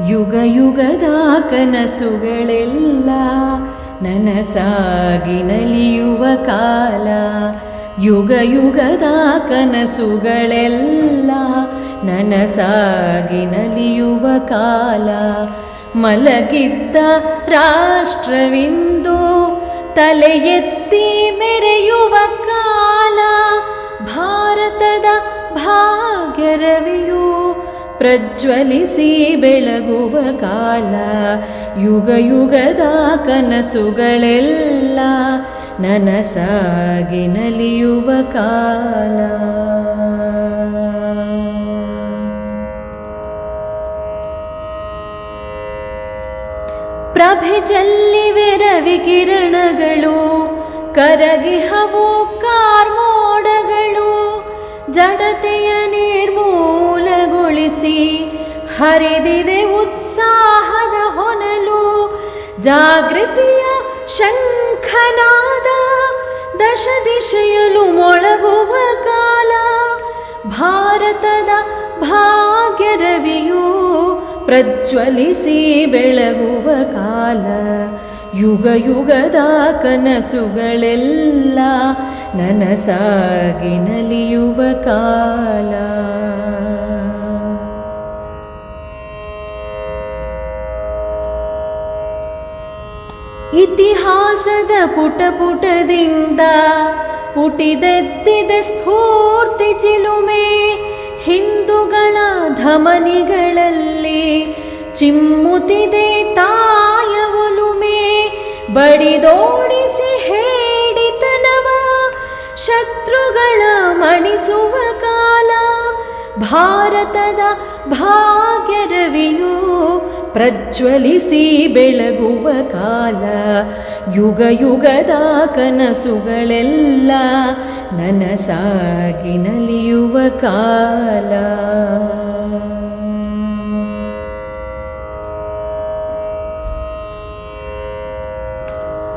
ಯುಗ ಯುಗದ ಕನಸುಗಳೆಲ್ಲ ನನಸಾಗಿ ನಲಿಯುವ ಕಾಲ. ಯುಗ ಯುಗದ ಕನಸುಗಳೆಲ್ಲ ನನಸಾಗಿ ನಲಿಯುವ ಕಾಲ. ಮಲಗಿದ್ದ ರಾಷ್ಟ್ರವಿಂದು ತಲೆ ಎತ್ತಿ ಮೆರೆಯುವ ಕಾಲ. ಭಾರತದ ಭಾಗ್ಯರವಿಯು ಪ್ರಜ್ವಲಿಸಿ ಬೆಳಗುವ ಕಾಲ, ಯುಗ ಯುಗದ ಕನಸುಗಳೆಲ್ಲ ನನಸಾಗಿ ನಲಿಯುವ ಕಾಲ. ಪ್ರಭೆ ಚೆಲ್ಲಿವೆ ರವಿ ಕರಗಿ ಕರಗಿಹವು ಕಾರ್ಮೋಡಗಳು, ಜಡತೆಯ ನಿರ್ಮೂಲಗೊಳಿಸಿ ಹರಿದಿದೆ ಉತ್ಸಾಹದ ಹೊನಲು ಜಾಗೃತಿಯ ಶಂಖನಾದ ದಶ ದಿಶೆಯಲು ಮೊಳಗುವ ಕಾಲ ಭಾರತದ ಭಾಗ್ಯರವಿಯು ಪ್ರಜ್ವಲಿಸಿ ಬೆಳಗುವ ಕಾಲ ಯುಗ ಯುಗದ ಕನಸುಗಳೆಲ್ಲ ನನಸಾಗಿ ನಲಿಯುವ ಕಾಲ. ಇತಿಹಾಸದ ಪುಟ ಪುಟದಿಂದ ಪುಟಿದೆತ್ತಿದ ಸ್ಫೂರ್ತಿ ಚಿಲುಮೆ ಹಿಂದೂಗಳ ಧಮನಿಗಳಲ್ಲಿ ಚಿಮ್ಮುತ್ತಿದೆ ತಾಯ ಒಲುಮೆ ಬಡಿದೋಡಿಸಿ ಹೇಡಿತನವ ಶತ್ರುಗಳ ಮಣಿಸುವ ಕಾಲ ಭಾರತದ ಭಾಗ್ಯರವಿಯು ಪ್ರಜ್ವಲಿಸಿ ಬೆಳಗುವ ಕಾಲ, ಯುಗ ಯುಗದ ಕನಸುಗಳೆಲ್ಲ ನನಸಾಗಿ ನಲಿಯುವ ಕಾಲ.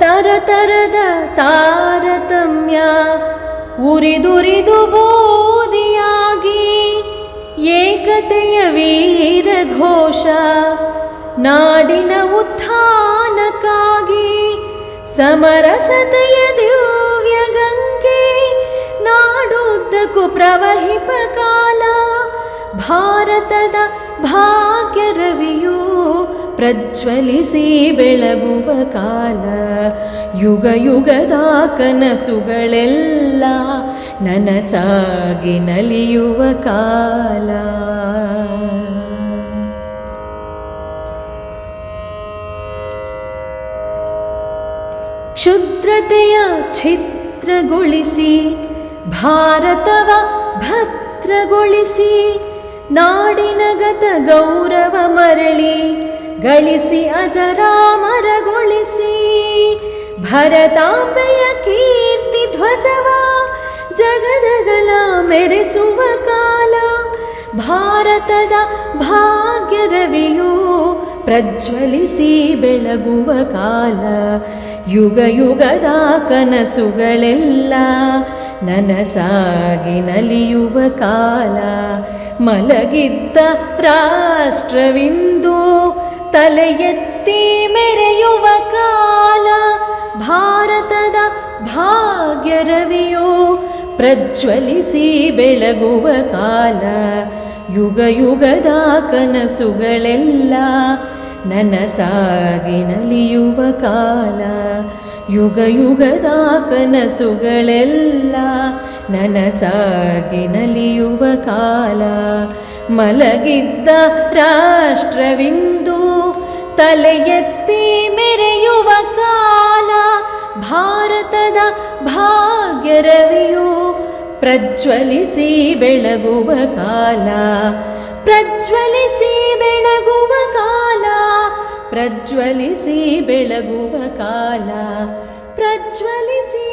ತರತರದ ತಾರತಮ್ಯ ಉರಿದುರಿದು ಬೋಧಿಯಾಗಿ, ಏಕತೆಯ ವೀರ ಘೋಷ ನಾಡಿನ ಉತ್ಥಾನಕ್ಕಾಗಿ ಸಮರಸತೆಯ ದಿವ್ಯ ಗಂಗೆ ನಾಡುದ್ದಕ್ಕೂ ಪ್ರವಹಿಪ ಕಾಲ ಭಾರತದ ಭಾಗ್ಯರವಿಯು ಪ್ರಜ್ವಲಿಸಿ ಬೆಳಗುವ ಕಾಲ. ಯುಗ ಯುಗದ ಕನಸುಗಳೆಲ್ಲ ನನಸಾಗಿ ನಲಿಯುವ ಕಾಲ. ಕ್ಷುದ್ರತೆಯ ಛಿದ್ರಗೊಳಿಸಿ, ಭಾರತವ ಭದ್ರಗೊಳಿಸಿ ನಾಡಿನಗತ ಗೌರವ ಮರಳಿ, ಗಳಿಸಿ ಅಜರಾಮರಗೊಳಿಸಿ, ಭರತಾಂಬೆಯ ಕೀರ್ತಿ ಧ್ವಜವ ಜಗದಗಲ ಮೆರೆಸುವ ಕಾಲ, ಭಾರತದ ಭಾಗ್ಯರವಿಯು ಪ್ರಜ್ವಲಿಸಿ ಬೆಳಗುವ ಕಾಲ, ಯುಗ ಯುಗದ ಕನಸುಗಳೆಲ್ಲ ನನಸಾಗಿ ನಲಿಯುವ ಕಾಲ. ಮಲಗಿದ್ದ ರಾಷ್ಟ್ರವಿಂದು ತಲೆ ಎತ್ತಿ ಮೆರೆಯುವ ಕಾಲ, ಭಾರತದ ಭಾಗ್ಯರವಿಯು ಪ್ರಜ್ವಲಿಸಿ ಬೆಳಗುವ ಕಾಲ, ಯುಗ ಯುಗದ ಕನಸುಗಳೆಲ್ಲ ನನಸಾಗಿ ನಲಿಯುವ ಕಾಲ, ಯುಗ ಯುಗದ ಕನಸುಗಳೆಲ್ಲ ನನಸಾಗಿ ನಲಿಯುವ ಕಾಲ. ಮಲಗಿದ್ದ ರಾಷ್ಟ್ರವಿಂದು ತಲೆಯೆತ್ತಿ ಮೆರೆಯುವ ಕಾಲ, ಭಾರತದ ಭಾಗ್ಯರವಿಯು ಪ್ರಜ್ವಲಿಸಿ ಬೆಳಗುವ ಕಾಲ, ಪ್ರಜ್ವಲಿಸಿ ಬೆಳಗುವ ಕಾಲ. ಪ್ರಜ್ವಲಿಸಿ ಬೆಳಗುವ ಕಾಲ ಪ್ರಜ್ವಲಿಸಿ